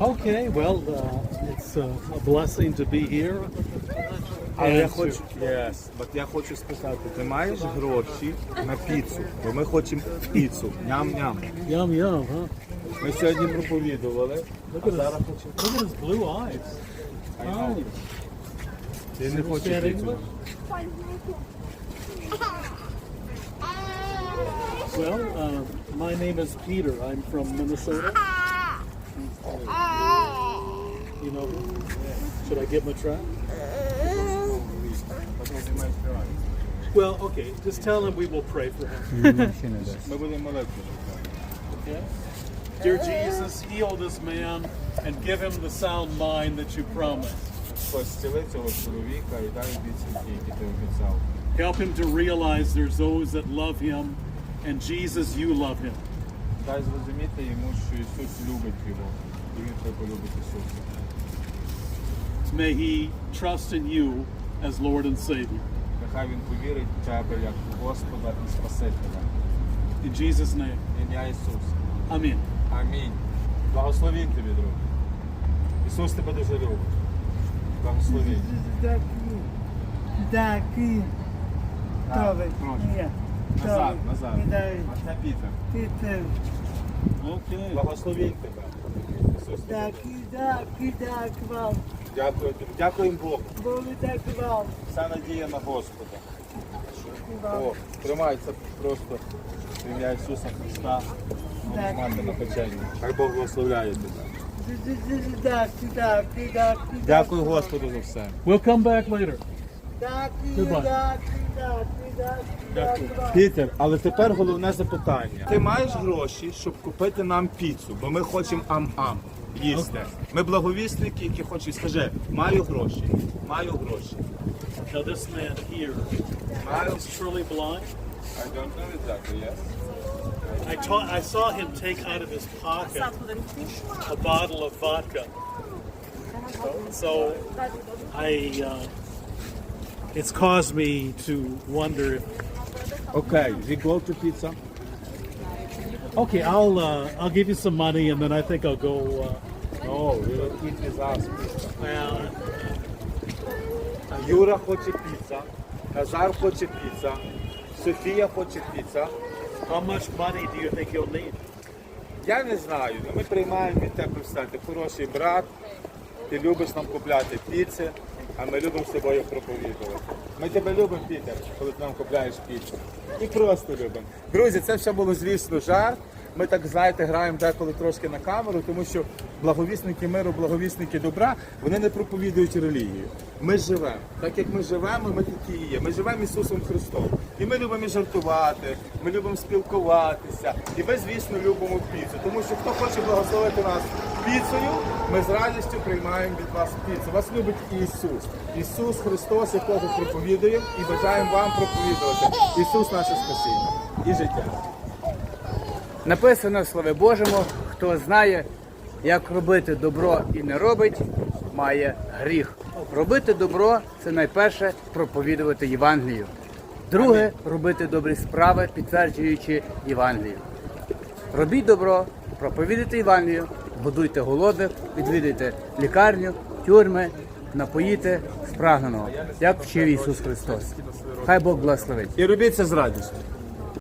Okay, well, uh, it's uh, a blessing to be here. Але я And to- хочу, yes, but я хочу спитати, ти маєш гроші на піцу? Бо ми хочемо піцу. Ням-ням. Yum, yum, huh? Ми сьогодні проповідували, Look а at, зараз his, хочемо. look at his blue eyes. Oh, Ти не хочеш піцу? Well, uh, my name is Peter. I'm from Minnesota. You know, should I give him a try? Well, okay, just tell him we will pray for him. Dear Jesus, heal this man and give him the sound mind that you promised. Help him to realize there's those that love him and Jesus, you love him. Дай зрозуміти йому, що Ісус любить його, і він тебе полюбить Ісуса. May he trust in you as Lord and Savior. Нехай він повірить в тебе як Господа і Спасителя. In Jesus' name. В Ім'я Ісуса. Amen. Амінь. Благословінь тобі, друг. Ісус тебе дуже любить. Благословінь. Daqui. Daqui. Tove. Назад, назад. Me dai. А це Пітер. Peter. Okay. Благословінь тебе. Ісус тебе. Daqui, daqui, daqui, vam. Дякую тобі. Дякуємо Богу. Bolo daqui, vam. Вся надія на Господа. О, тримається просто ім'я Ісуса Христа. Так. Мати на печені. Хай Бог благословляє тебе. Дякую Господу за все. We'll come back later. Пітер, але тепер головне запитання. Ти маєш гроші, щоб купити нам піцу, бо ми хочемо ам-ам їсти. Ми благовісники, які хочуть. Скажи, маю гроші, маю гроші. Now, this man here Маю. is truly blind. I don't know exactly, yes. I, ta- I saw him take out of his pocket a bottle of vodka. So I, uh, it's caused me to wonder if. Okay, we go to pizza. Okay, I'll uh, I'll give you some money, and then I think I'll go. Uh, No, we will eat with us pizza. well, Юра хоче піца, Назар хоче піца, Софія хоче піца. how much money do you think you'll need? Я не знаю, ну ми приймаємо від тебе все. Ти хороший брат, ти любиш нам купляти піци, А ми любимо з тобою проповідувати. Ми тебе любимо, Пітер, коли ти нам купляєш піцу. І просто любимо. Друзі, це все було, звісно, жарт. Ми так, знаєте, граємо деколи трошки на камеру, тому що благовісники миру, благовісники добра, вони не проповідують релігію. Ми живемо. Так як ми живемо, ми такі є. Ми живемо Ісусом Христом. І ми любимо і жартувати, ми любимо спілкуватися. І ми, звісно, любимо піцу. Тому що хто хоче благословити нас піцею, ми з радістю приймаємо від вас піцу. Вас любить Ісус. Ісус Христос, якого проповідуємо, і бажаємо вам проповідувати. Ісус наше спасіння і життя. Написано в Слові Божому, хто знає, як робити добро і не робить, має гріх. Робити добро це найперше проповідувати Євангелію. Друге робити добрі справи, підтверджуючи Євангелію. Робіть добро, проповідуйте Євангелію, годуйте голодних, відвідуйте лікарню, тюрми, напоїте спрагненого, як вчив Ісус Христос. Хай Бог благословить. І робіть це з радістю.